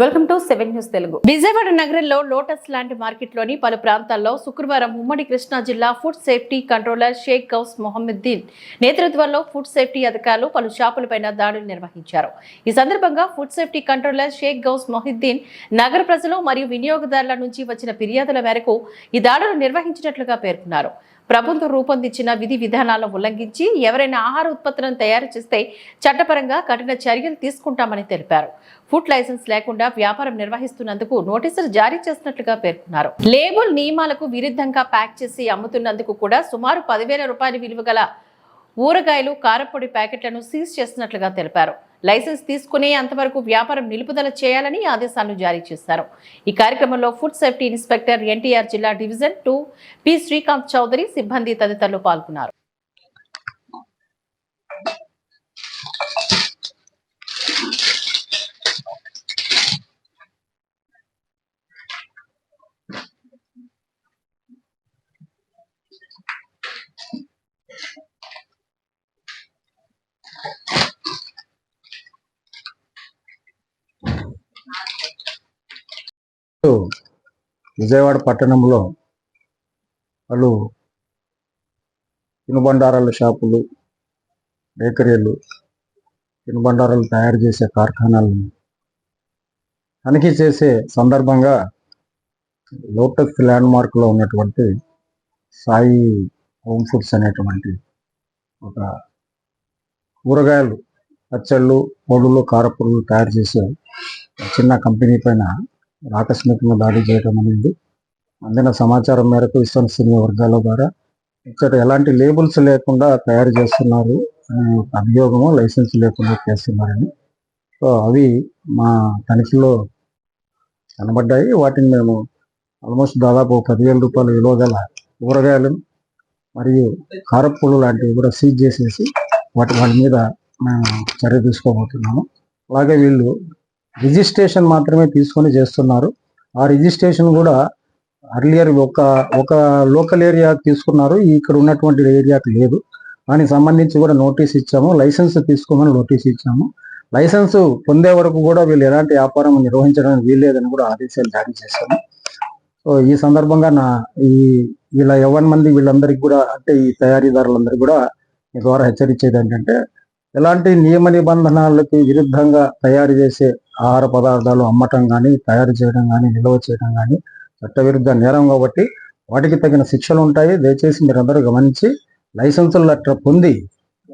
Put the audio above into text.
Welcome to seven news Telugu. Vijayawada నగరంలో lotus లాంటి మార్కెట్లోని పలు ప్రాంతాల్లో శుక్రవారం ఉమ్మడి కృష్ణా జిల్లా food safety controller Sheikh Ghouse Mohammaddin నేతృత్వంలో ఫుడ్ సేఫ్టీ అధికారులు పలు షాపులపైన దాడులు నిర్వహించారు. ఈ సందర్భంగా food safety controller Sheikh Ghouse Mohiuddin నగర ప్రజలు మరియు వినియోగదారుల నుంచి వచ్చిన ఫిర్యాదుల మేరకు ఈ దాడులు నిర్వహించినట్లుగా పేర్కొన్నారు. ప్రభుత్వం రూపొందించిన విధి విధానాలను ఉల్లంఘించి ఎవరైనా ఆహార ఉత్పత్తులను తయారు చేస్తే చట్టపరంగా కఠిన చర్యలు తీసుకుంటామని తెలిపారు. ఫుడ్ లైసెన్స్ లేకుండా వ్యాపారం నిర్వహిస్తున్నందుకు నోటీసులు జారీ చేసినట్లుగా పేర్కొన్నారు. లేబుల్ నియమాలకు విరుద్ధంగా ప్యాక్ చేసి అమ్ముతున్నందుకు కూడా సుమారు పదివేల రూపాయల విలువ గల ఊరగాయలు కారపొడి ప్యాకెట్లను సీజ్ చేసినట్లుగా తెలిపారు. లైసెన్స్ తీసుకునే అంతవరకు వ్యాపారం నిలుపుదల చేయాలని ఆదేశాలు జారీ చేశారు. ఈ కార్యక్రమంలో ఫుడ్ సేఫ్టీ ఇన్స్పెక్టర్ ఎన్టీఆర్ జిల్లా division two P Srikanth Chowdary సిబ్బంది తదితరులు పాల్గొన్నారు. విజయవాడ పట్టణంలో వాళ్ళు తినుబండారాల షాపులు బేకరీలు తినుబండారాలు తయారు చేసే కార్ఖానాలను తనిఖీ చేసే సందర్భంగా లోటస్ ల్యాండ్ మార్క్లో ఉన్నటువంటి సాయి హోమ్ ఫుడ్స్ అనేటువంటి ఒక కూరగాయలు పచ్చళ్ళు పొడులు కారపొడులు తయారు చేసే చిన్న కంపెనీ పైన ఆకస్మికంగా దాడి చేయడం అనేది అందిన సమాచారం మేరకు విశ్వసనీయ వర్గాల ద్వారా ఇక్కడ ఎలాంటి లేబుల్స్ లేకుండా తయారు చేస్తున్నారు అభియోగము లైసెన్స్ లేకుండా చేస్తున్నారని. సో అవి మా తనిఖీలో కనబడ్డాయి. వాటిని మేము ఆల్మోస్ట్ దాదాపు పదివేల రూపాయలు విలువ గల కూరగాయలు మరియు కారప్పులు లాంటివి కూడా సీజ్ చేసేసి వాటి వాటి మీద మేము చర్య తీసుకోబోతున్నాము. అలాగే వీళ్ళు రిజిస్ట్రేషన్ మాత్రమే తీసుకొని చేస్తున్నారు. ఆ రిజిస్ట్రేషన్ కూడా అర్లియర్ ఒక ఒక లోకల్ ఏరియా తీసుకున్నారు. ఇక్కడ ఉన్నటువంటి ఏరియాకి లేదు. దానికి సంబంధించి కూడా నోటీస్ ఇచ్చాము. లైసెన్స్ తీసుకోమని నోటీస్ ఇచ్చాము. లైసెన్స్ పొందే వరకు కూడా వీళ్ళు ఎలాంటి వ్యాపారం నిర్వహించడానికి వీల్లేదని కూడా ఆదేశాలు జారీ చేశాము. సో ఈ సందర్భంగా నా ఈ ఇలా ఎవరి మంది వీళ్ళందరికీ కూడా అంటే ఈ తయారీదారులందరికీ కూడా మీ ద్వారా హెచ్చరించేది ఏంటంటే ఎలాంటి నియమ నిబంధనలకు విరుద్ధంగా తయారు చేసే ఆహార పదార్థాలు అమ్మటం కానీ తయారు చేయడం కానీ నిల్వ చేయడం కానీ చట్టవిరుద్ధ నేరం కాబట్టి వాటికి తగిన శిక్షలు ఉంటాయి. దయచేసి మీరందరూ గమనించి లైసెన్సులు అట్లా పొంది